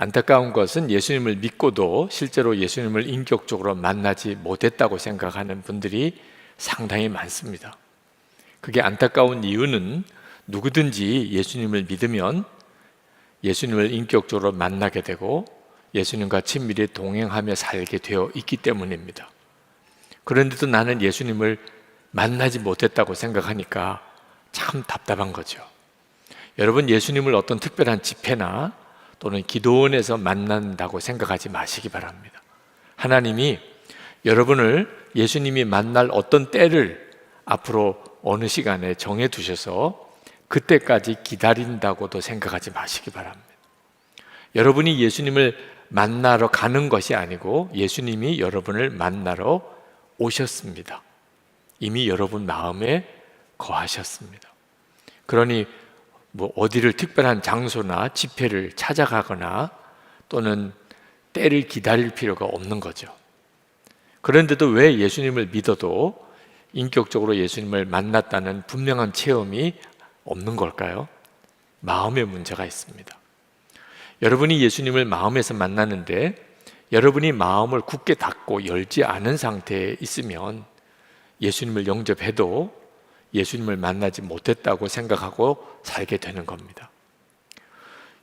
안타까운 것은 예수님을 믿고도 실제로 예수님을 인격적으로 만나지 못했다고 생각하는 분들이 상당히 많습니다. 그게 안타까운 이유는 누구든지 예수님을 믿으면 예수님을 인격적으로 만나게 되고 예수님과 친밀히 동행하며 살게 되어 있기 때문입니다. 그런데도 나는 예수님을 만나지 못했다고 생각하니까 참 답답한 거죠. 여러분 예수님을 어떤 특별한 집회나 또는 기도원에서 만난다고 생각하지 마시기 바랍니다. 하나님이 여러분을 예수님이 만날 어떤 때를 앞으로 어느 시간에 정해 두셔서 그때까지 기다린다고도 생각하지 마시기 바랍니다. 여러분이 예수님을 만나러 가는 것이 아니고 예수님이 여러분을 만나러 오셨습니다. 이미 여러분 마음에 거하셨습니다. 그러니 뭐 어디를 특별한 장소나 집회를 찾아가거나 또는 때를 기다릴 필요가 없는 거죠. 그런데도 왜 예수님을 믿어도 인격적으로 예수님을 만났다는 분명한 체험이 없는 걸까요? 마음의 문제가 있습니다. 여러분이 예수님을 마음에서 만났는데 여러분이 마음을 굳게 닫고 열지 않은 상태에 있으면 예수님을 영접해도 예수님을 만나지 못했다고 생각하고 살게 되는 겁니다.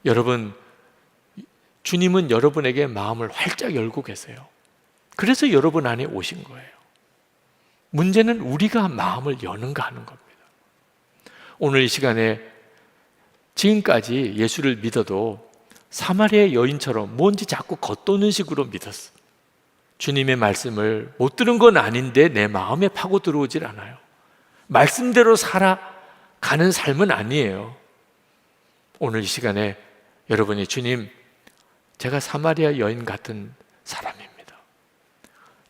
여러분, 주님은 여러분에게 마음을 활짝 열고 계세요. 그래서 여러분 안에 오신 거예요. 문제는 우리가 마음을 여는가 하는 겁니다. 오늘 이 시간에 지금까지 예수를 믿어도 사마리아 여인처럼 뭔지 자꾸 겉도는 식으로 믿었어. 주님의 말씀을 못 들은 건 아닌데 내 마음에 파고 들어오질 않아요. 말씀대로 살아가는 삶은 아니에요. 오늘 이 시간에 여러분이 주님, 제가 사마리아 여인 같은 사람입니다.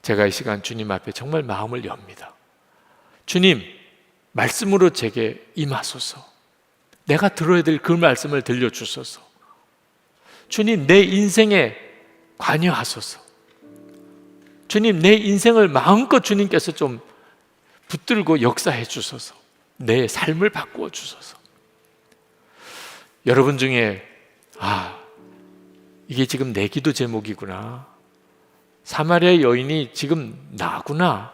제가 이 시간 주님 앞에 정말 마음을 엽니다. 주님, 말씀으로 제게 임하소서. 내가 들어야 될 그 말씀을 들려주소서. 주님, 내 인생에 관여하소서. 주님, 내 인생을 마음껏 주님께서 좀 붙들고 역사해 주소서. 내 삶을 바꾸어 주소서. 여러분 중에, 아, 이게 지금 내 기도 제목이구나. 사마리아 여인이 지금 나구나.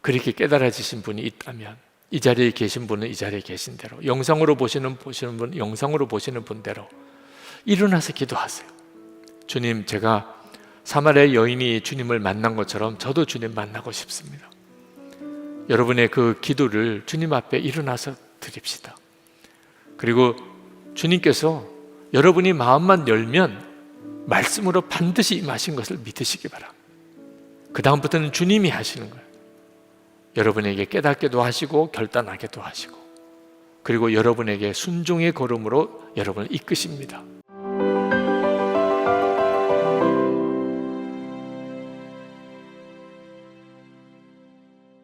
그렇게 깨달아지신 분이 있다면, 이 자리에 계신 분은 이 자리에 계신 대로, 영상으로 보시는, 보시는 분, 영상으로 보시는 분대로 일어나서 기도하세요. 주님, 제가 사마리아 여인이 주님을 만난 것처럼 저도 주님 만나고 싶습니다. 여러분의 그 기도를 주님 앞에 일어나서 드립시다. 그리고 주님께서 여러분이 마음만 열면 말씀으로 반드시 임하신 것을 믿으시기 바랍니다. 그 다음부터는 주님이 하시는 거예요. 여러분에게 깨닫게도 하시고 결단하게도 하시고 그리고 여러분에게 순종의 걸음으로 여러분을 이끄십니다.